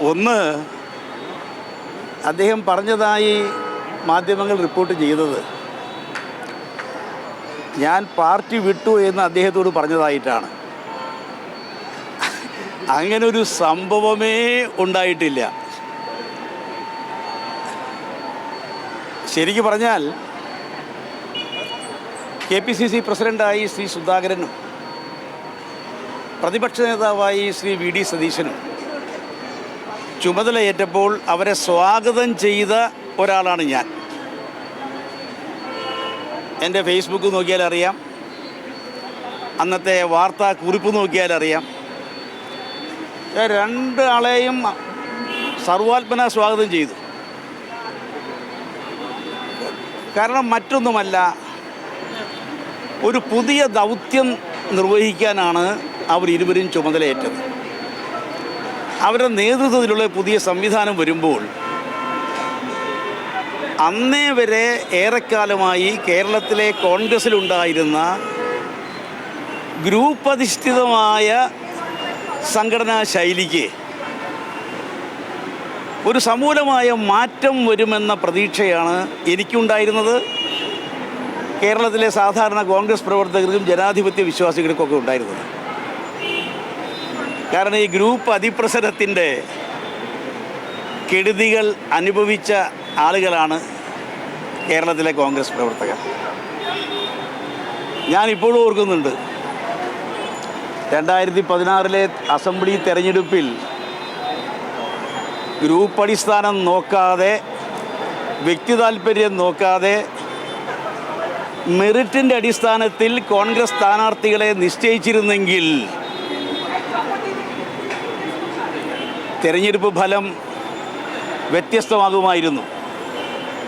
ഒന്ന് അദ്ദേഹം പറഞ്ഞതായി മാധ്യമങ്ങൾ റിപ്പോർട്ട് ചെയ്തത്. ഞാൻ പാർട്ടി വിട്ടു എന്ന് അദ്ദേഹത്തോട് പറഞ്ഞതായിട്ടാണ്. അങ്ങനെ ഒരു സംഭവമേ ഉണ്ടായിട്ടില്ല. ശരിക്കു പറഞ്ഞാൽ കെ പി സി സി പ്രസിഡന്റായി ശ്രീ സുധാകരനും പ്രതിപക്ഷ നേതാവായി ശ്രീ വി ഡി സതീശനും ചുമതലയേറ്റപ്പോൾ അവരെ സ്വാഗതം ചെയ്ത ഒരാളാണ് ഞാൻ. എന്റെ ഫേസ്ബുക്ക് നോക്കിയാൽ അറിയാം. അന്നത്തെ വാർത്താ കുറിപ്പ് നോക്കിയാൽ അറിയാം. ഞാൻ രണ്ട് ആളെയും സർവാത്മന സ്വാഗതം ചെയ്തു. കാരണം മറ്റൊന്നുമല്ല ഒരു പുതിയ ദൗത്യം നിർവഹിക്കാനാണ് അവർ ഇരുവരും ചുമതലയേറ്റത്. അവരുടെ നേതൃത്വത്തിലുള്ള പുതിയ സംവിധാനം വരുമ്പോൾ അന്നേ വരെ ഏറെക്കാലമായി കേരളത്തിലെ കോൺഗ്രസ്സിലുണ്ടായിരുന്ന ഗ്രൂപ്പ് അധിഷ്ഠിതമായ സംഘടനാ ശൈലിക്ക് ഒരു സമൂലമായ മാറ്റം വരുമെന്ന പ്രതീക്ഷയാണ് എനിക്കുണ്ടായിരുന്നത്. കേരളത്തിലെ സാധാരണ കോൺഗ്രസ് പ്രവർത്തകർക്കും ജനാധിപത്യ വിശ്വാസികൾക്കൊക്കെ ഉണ്ടായിരുന്നത്. കാരണം ഈ ഗ്രൂപ്പ് അതിപ്രസരത്തിന്റെ കെടുതികൾ അനുഭവിച്ച ആളുകളാണ് കേരളത്തിലെ കോൺഗ്രസ് പ്രവർത്തകർ. ഞാൻ ഇപ്പോഴും ഓർക്കുന്നുണ്ട്. രണ്ടായിരത്തി പതിനാറിലെ അസംബ്ലി തെരഞ്ഞെടുപ്പിൽ ഗ്രൂപ്പ് അടിസ്ഥാനം നോക്കാതെ വ്യക്തി താല്പര്യം നോക്കാതെ മെറിറ്റിന്റെ അടിസ്ഥാനത്തിൽ കോൺഗ്രസ് സ്ഥാനാർത്ഥികളെ നിശ്ചയിച്ചിരുന്നെങ്കിൽ തെരഞ്ഞെടുപ്പ് ഫലം വ്യത്യസ്തമാകുമായിരുന്നു.